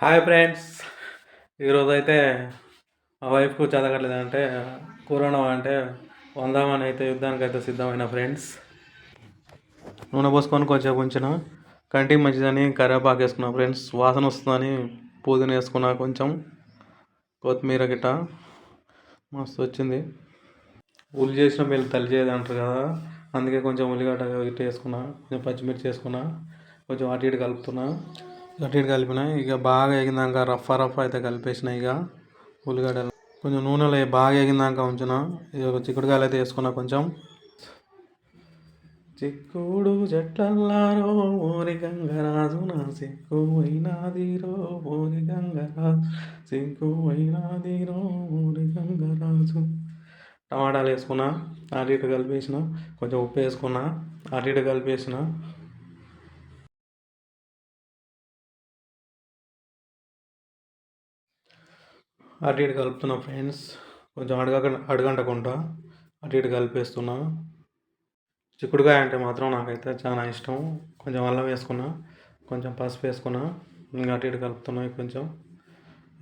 Hi friends. ఈరోజు అయితే మా వైఫ్కు చదవట్లేదు అంటే కరోనా అంటే వందామని అయితే యుద్ధానికి అయితే సిద్ధమైన ఫ్రెండ్స్. నూనె పోసుకొని కొంచెం ఉంచిన కంటికి మంచిదని కరివేపాకు వేసుకున్నా ఫ్రెండ్స్ వాసన వస్తుందని పుదీనా వేసుకున్నా కొంచెం కొత్తిమీర గిట్ట మస్తు వచ్చింది. ఉల్లి చేసిన మీరు తల్లి చేయదు అంటారు కదా అందుకే కొంచెం ఉల్లిగడ్డ గిట్ట వేసుకున్నా కొంచెం పచ్చిమిర్చి వేసుకున్నా కొంచెం అటు ఇటు కలుపుతున్నా. అటు ఇటు కలిపిన ఇక బాగా ఎగినాక రఫ్ రఫ్ అయితే కలిపేసిన ఇక ఉల్లిగడ్డలు. కొంచెం నూనెలో బాగా ఎగినాక ఉంచిన. ఇక చిక్కుడుకాయలు అయితే వేసుకున్నా కొంచెం. చిక్కుడు చెట్లల్లారో ఓరి గంగరాజు నా సిక్కు అయినాదిరో ఓరి గంగరాజు సిక్కు అయినాదిరో ఓరి గంగరాజు. టమాటాలు వేసుకున్నా అటు ఇటు కలిపేసిన. కొంచెం ఉప్పు వేసుకున్నా అటు ఇటు కలిపేసిన. అటు ఇటు కలుపుతున్నా ఫ్రెండ్స్. కొంచెం అడగ అడగంటకుండా అటు ఇటు కలిపేస్తున్నా. చిక్కుడుకాయ అంటే మాత్రం నాకైతే చాలా ఇష్టం. కొంచెం అల్లం వేసుకున్నా కొంచెం పసుపు వేసుకున్నా ఇంకా అటు ఇటు కలుపుతున్నా కొంచెం.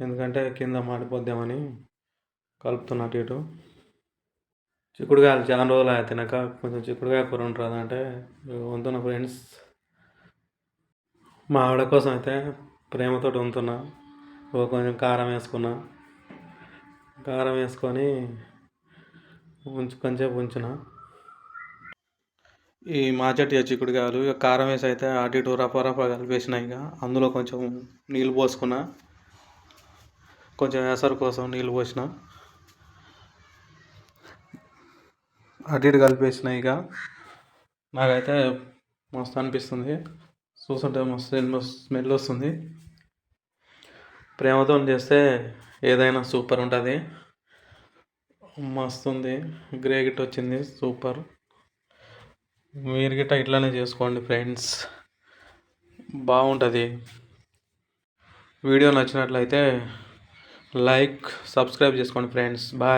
ఎందుకంటే కింద మాడిపోద్దామని కలుపుతున్నా అటు ఇటు. చిక్కుడుకాయలు చాలా రోజులు అయ్యా తినక. కొంచెం చిక్కుడుకాయ కూర ఉంటుంది అంటే వంతున్న ఫ్రెండ్స్. మా ఆవిడ కోసం అయితే ప్రేమతో వంతున్నా. కొంచెం కారం వేసుకున్నా. కారం వేసుకొని ఉంచు కొంచెంసేపు ఉంచిన. ఈ మాచటి చిక్కుడుకాయలు ఇక కారం వేసి అయితే అటు ఇటు రఫ రఫ కలిపేసిన ఇక అందులో కొంచెం నీళ్ళు పోసుకున్నా. కొంచెం ఎసరు కోసం నీళ్ళు పోసిన. అటు ఇటు కలిపేసిన ఇక. నాకైతే మస్తు అనిపిస్తుంది. చూస్తుంటే మస్తు స్మెల్ వస్తుంది. ప్రేమతో చేస్తే ఏదైనా సూపర్ ఉంటుంది. మస్తు ఉంది గ్రే గిట్ వచ్చింది. సూపర్. మీరు గిట్ట ఇట్లానే చేసుకోండి ఫ్రెండ్స్. బాగుంటుంది. వీడియో నచ్చినట్లయితే లైక్ సబ్స్క్రైబ్ చేసుకోండి ఫ్రెండ్స్. బాయ్.